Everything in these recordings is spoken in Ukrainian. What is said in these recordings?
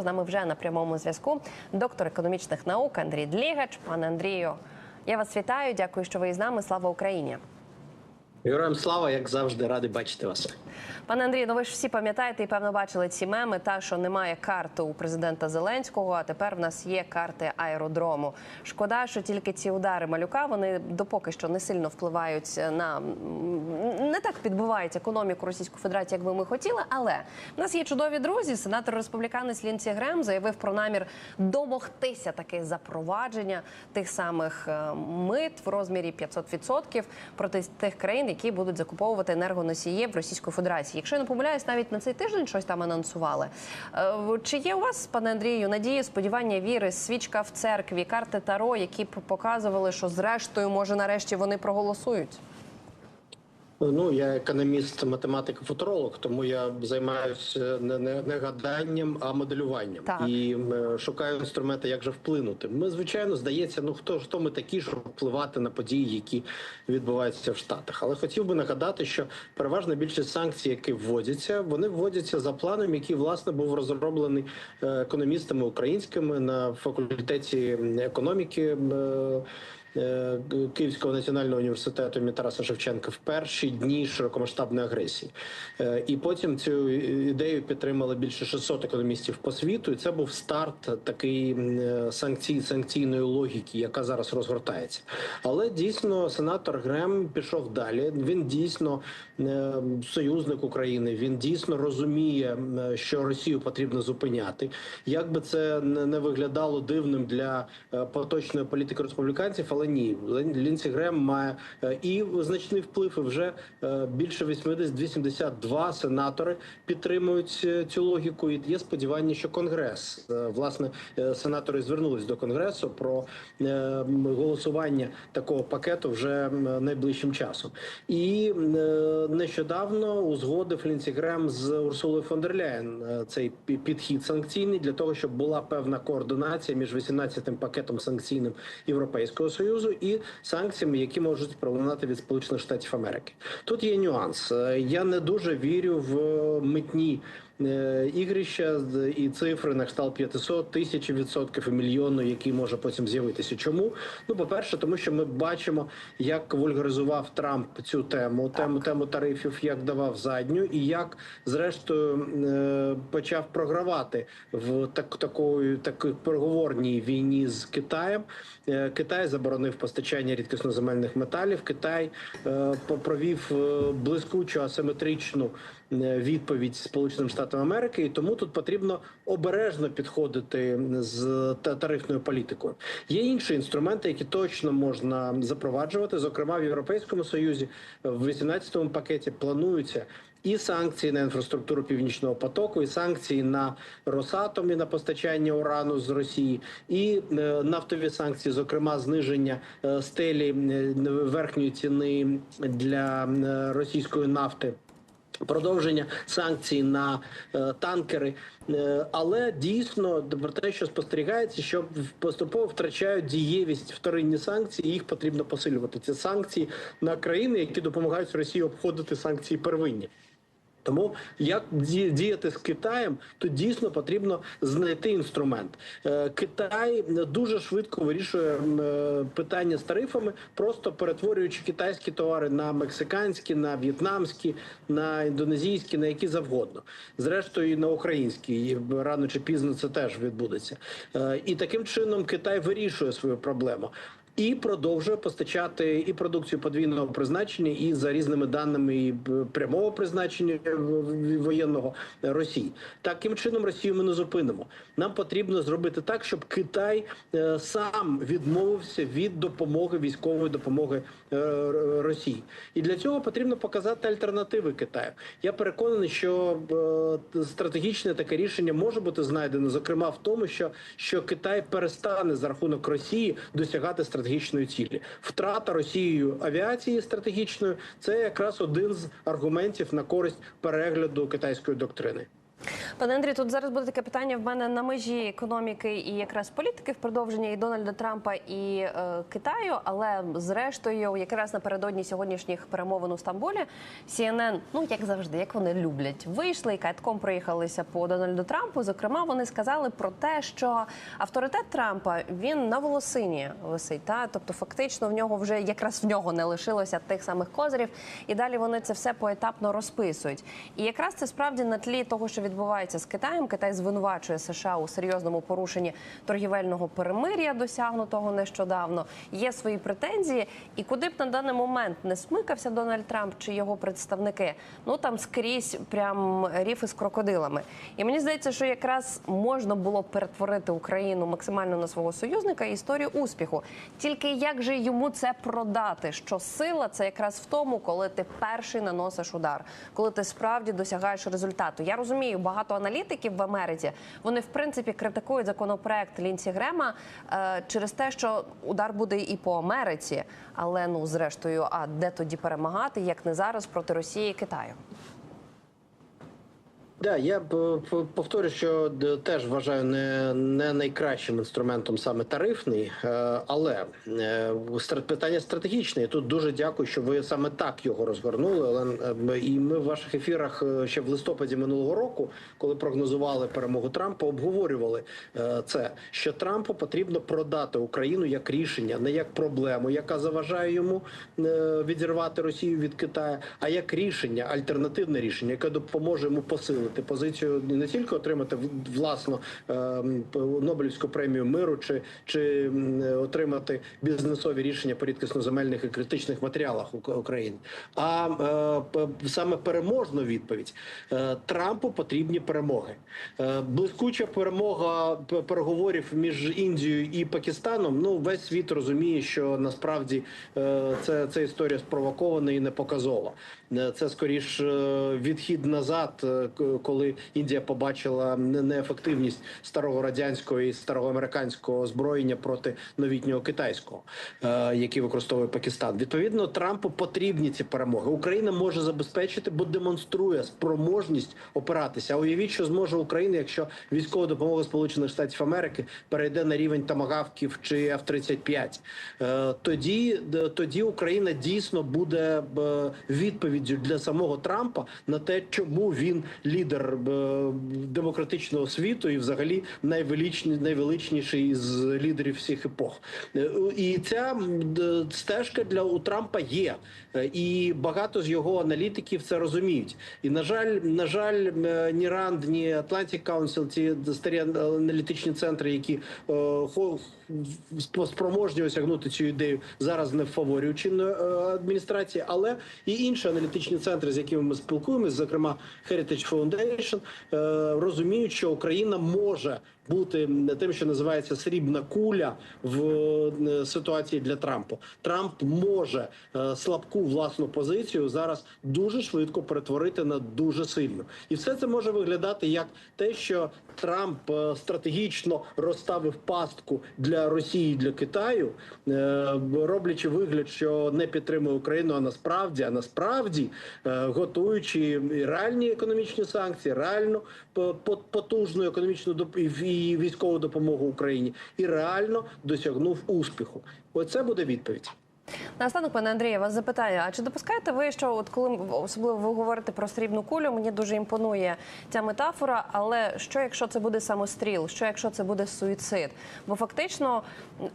З нами вже на прямому зв'язку доктор економічних наук Андрій Длігач. Пане Андрію, я вас вітаю. Дякую, що ви з нами. Слава Україні. Героям слава, як завжди, радий бачити вас. Пане Андрію, ну ви ж всі пам'ятаєте і певно бачили ці меми. Та що немає карти у президента Зеленського, а тепер в нас є карти аеродрому. Шкода, що тільки ці удари малюка вони допоки що не сильно впливають на не так підбивають економіку Російської Федерації, як би ми хотіли. Але в нас є чудові друзі. Сенатор республіканець Лінці Грем заявив про намір домогтися таки запровадження тих самих е, мит в розмірі 500% проти тих країн, які будуть закуповувати енергоносії в Російської Федерації. Якщо я не помиляюсь, навіть на цей тиждень щось там анонсували. Е, Чи є у вас, пане Андрію, надії, сподівання, віри, свічка в церкві, карти Таро, які б показували, що зрештою, може, нарешті вони проголосують? Ну я економіст, математик, футуролог, тому я займаюся не, не, не гаданням, а моделюванням Так. і е, шукаю інструменти, як же вплинути. Ми звичайно здається, ну хто хто ми такі, щоб впливати на події, які відбуваються в Штатах. Але хотів би нагадати, що переважна більшість санкцій, які вводяться, вони вводяться за планом, який власне був розроблений е, економістами українськими на факультеті економіки. Е, Київського національного університету імені Тараса Шевченка в перші дні широкомасштабної агресії, Е, і потім цю ідею підтримали більше 600 економістів по світу. І це був старт такої е, санкцій санкційної логіки, яка зараз розгортається. Але дійсно сенатор Грем пішов далі. Він дійсно союзник України. Він дійсно розуміє, що Росію потрібно зупиняти. Як би це не виглядало дивним для поточної політики республіканців, але ні, Лін- Лінсі Грем має е, і значний вплив. І вже е, більше 80-82 сенатори підтримують е, цю логіку. І є сподівання, що Конгрес власне сенатори звернулись до конгресу про голосування такого пакету вже найближчим часом. І нещодавно узгодив Лінсі Грем з Урсулою фон дер Ляєн цей пі- підхід санкційний для того, щоб була певна координація між 18-м пакетом санкційним Європейського союзу і санкціями, які можуть пролунати від Сполучених Штатів Америки. Тут є нюанс. Е, Я не дуже вірю в е, митні. Е, Ігрища і цифри на кшталт 500, тисячі відсотків і мільйону, який може потім з'явитися. Чому? Ну, по-перше, тому що ми бачимо, як вульгаризував Трамп цю тему, тему тему тарифів, як давав задню, і як зрештою е, почав програвати в так такої такій переговорній війні з Китаєм. Е, Китай заборонив постачання рідкісноземельних металів. Китай по- провів блискучу асиметричну відповідь Сполученим Штатам Америки, і тому тут потрібно обережно підходити з та- тарифною політикою. Є інші інструменти, які точно можна запроваджувати. Зокрема, в Європейському Союзі в 18-му пакеті плануються. І санкції на інфраструктуру північного потоку, і санкції на Росатом і на постачання урану з Росії, і е, нафтові санкції, зокрема зниження е, стелі е, верхньої ціни для е, російської нафти. Продовження санкцій на е, танкери, Е, але дійсно про те, що спостерігається, що поступово втрачають дієвість вторинні санкції. і Їх потрібно посилювати. Це санкції на країни, які допомагають Росії обходити санкції первинні. Тому як ді- діяти з Китаєм, то дійсно потрібно знайти інструмент. Е, Китай дуже швидко вирішує е, питання з тарифами, просто перетворюючи китайські товари на мексиканські, на в'єтнамські, на індонезійські, на які завгодно. Зрештою, і на українські. І рано чи пізно це теж відбудеться. Е, І таким чином Китай вирішує свою проблему. І продовжує постачати і продукцію подвійного призначення, і за різними даними і прямого призначення воєнного е, Росії. Таким чином Росію ми не зупинимо. Нам потрібно зробити так, щоб Китай е, сам відмовився від допомоги військової допомоги е, Росії. І для цього потрібно показати альтернативи Китаю. Я переконаний, що е, стратегічне таке рішення може бути знайдено, зокрема в тому, що, що Китай перестане за рахунок Росії досягати стратегічної цілі. Втрата Росією авіації стратегічної це якраз один з аргументів на користь перегляду китайської доктрини. Пане Андрій, тут зараз буде таке питання в мене на межі економіки і якраз політики в продовження і Дональда Трампа і е, Китаю. Але зрештою, якраз напередодні сьогоднішніх перемовин у Стамбулі, CNN, ну як завжди, як вони люблять, вийшли і катком проїхалися по Дональду Трампу. Зокрема, вони сказали про те, що авторитет Трампа він на волосині висить. Та тобто, фактично, в нього вже якраз в нього не лишилося тих самих козирів, і далі вони це все поетапно розписують. І якраз це справді на тлі того, що відбувається з Китаєм. Китай звинувачує США у серйозному порушенні торгівельного перемир'я, досягнутого нещодавно. Є свої претензії, і куди б на даний момент не смикався Дональд Трамп чи його представники, ну там скрізь прям ріфи з крокодилами. І мені здається, що якраз можна було перетворити Україну максимально на свого союзника і історію успіху. Тільки як же йому це продати? Що сила це якраз в тому, коли ти перший наносиш удар, коли ти справді досягаєш результату. Я розумію, багато аналітиків в Америці вони в принципі критикують законопроект Лінсі Грема е, через те, що удар буде і по Америці, але ну зрештою, а де тоді перемагати, як не зараз проти Росії і Китаю? Да, я п- повторю, що теж вважаю не, не найкращим інструментом саме тарифний, е, але е, питання стратегічне. Тут дуже дякую, що ви саме так його розгорнули. Олен. Е, І ми в ваших ефірах е, ще в листопаді минулого року, коли прогнозували перемогу Трампа, обговорювали е, це, що Трампу потрібно продати Україну як рішення, не як проблему, яка заважає йому е, відірвати Росію від Китаю, а як рішення, альтернативне рішення, яке допоможе йому посилити позицію не тільки отримати власну е, Нобелівську премію миру, чи, чи отримати бізнесові рішення по рідкісноземельних і критичних матеріалах України, а е, саме переможну відповідь Е, Трампу потрібні перемоги. Е, Блискуча перемога переговорів між Індією і Пакистаном. Ну весь світ розуміє, що насправді це, це історія спровокована і непоказова. Е, Це скоріш е, відхід назад, е, коли Індія побачила неефективність старого радянського і старого американського озброєння проти новітнього китайського, е, який використовує Пакистан. Відповідно, Трампу потрібні ці перемоги. Україна може забезпечити, бо демонструє спроможність опиратися. А уявіть, що зможе Україна, якщо військова допомога Сполучених Штатів Америки перейде на рівень тамагавків чи F-35. Е, Тоді, тоді Україна дійсно буде б, відповіддю для самого Трампа на те, чому він лідер демократичного світу і, взагалі, найвеличні, найвеличніший з лідерів всіх епох. Е, І ця стежка для у Трампа є, Е, і багато з його аналітиків це розуміють. І на жаль, на жаль, е, ні Ранд, ні Atlantic Council, ці старі аналітичні центри, які е, спроможні осягнути цю ідею, зараз не в фаворі чинної е, адміністрації, але і інші аналітичні центри, з якими ми спілкуємося, зокрема Heritage Foundation, е, розуміють, що Україна може бути тим, що називається срібна куля в е, ситуації для Трампа. Трамп може е, слабку власну позицію зараз дуже швидко перетворити на дуже сильну, і все це може виглядати як те, що Трамп е, стратегічно розставив пастку для Росії, і для Китаю, роблячи вигляд, що не підтримує Україну, а насправді, а насправді готуючи реальні економічні санкції, реальну по- потужну економічну і військову допомогу Україні, і реально досягнув успіху. Оце буде відповідь. Наостанок, пане Андрію, вас запитаю: а чи допускаєте ви, що от коли особливо ви говорите про срібну кулю, мені дуже імпонує ця метафора. Але що якщо це буде самостріл? Що якщо це буде суїцид? Бо фактично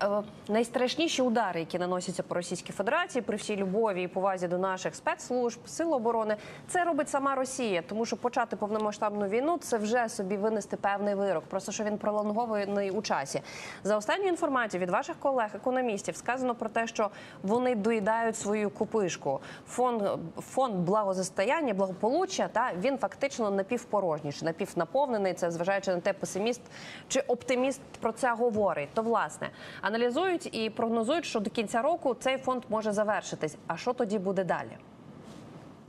е, найстрашніші удари, які наносяться по Російській Федерації, при всій любові і повазі до наших спецслужб, сил оборони, це робить сама Росія, тому що почати повномасштабну війну це вже собі винести певний вирок, просто що він пролонгований у часі. За останню інформацію від ваших колег, економістів, сказано про те, що вони доїдають свою купишку. Фонд фонд благозастояння, благополуччя та він фактично напівпорожній, чи напівнаповнений. Це зважаючи на те, песиміст чи оптиміст про це говорить. То власне аналізують і прогнозують, що до кінця року цей фонд може завершитись. А що тоді буде далі?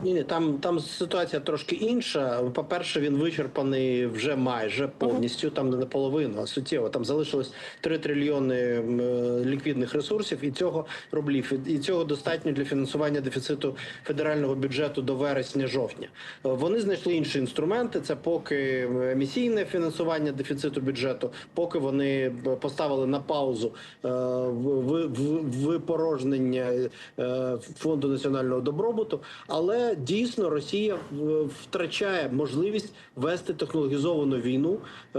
Ні, ні, там, там ситуація трошки інша. По-перше, він вичерпаний вже майже повністю, там не наполовину, а суттєво. Там залишилось 3 трильйони ліквідних ресурсів, і цього рублів. І цього достатньо для фінансування дефіциту федерального бюджету до вересня-жовтня. Вони знайшли інші інструменти. Це поки емісійне фінансування дефіциту бюджету, поки вони поставили на паузу е, випорожнення е, фонду національного добробуту. Але дійсно Росія втрачає можливість вести технологізовану війну е,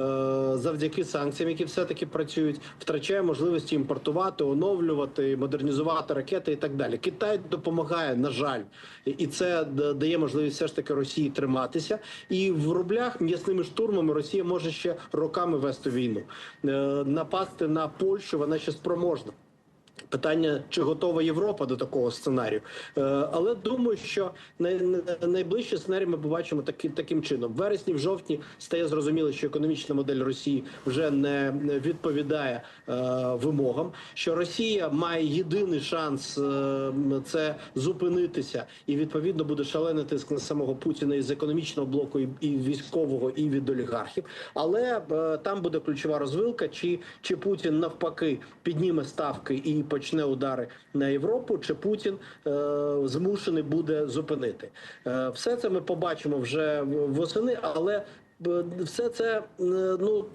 завдяки санкціям, які все таки працюють. Втрачає можливості імпортувати, оновлювати, модернізувати ракети і так далі. Китай допомагає, на жаль, і- і це дає можливість все ж таки Росії триматися. І в рублях м'ясними штурмами Росія може ще роками вести війну. Е, Напасти на Польщу вона ще спроможна. Питання, чи готова Європа до такого сценарію, Е, але думаю, що най- най- найближчий сценарій ми побачимо таки, таким чином. В вересні, в жовтні стає зрозуміло, що економічна модель Росії вже не відповідає е, вимогам. Що Росія має єдиний шанс е, це зупинитися, і відповідно буде шалений тиск на самого Путіна із економічного блоку, і, і військового, і від олігархів. Але е, там буде ключова розвилка, чи, чи Путін навпаки підніме ставки і почне удари на Європу, чи Путін е, змушений буде зупинити. Е, все це ми побачимо вже восени, але е, все це ну.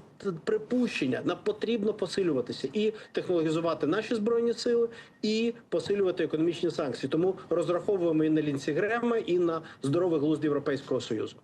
Припущення нам потрібно посилюватися і технологізувати наші збройні сили, і посилювати економічні санкції. Тому розраховуємо і на лінці Грема, і на здоровий глузд Європейського союзу.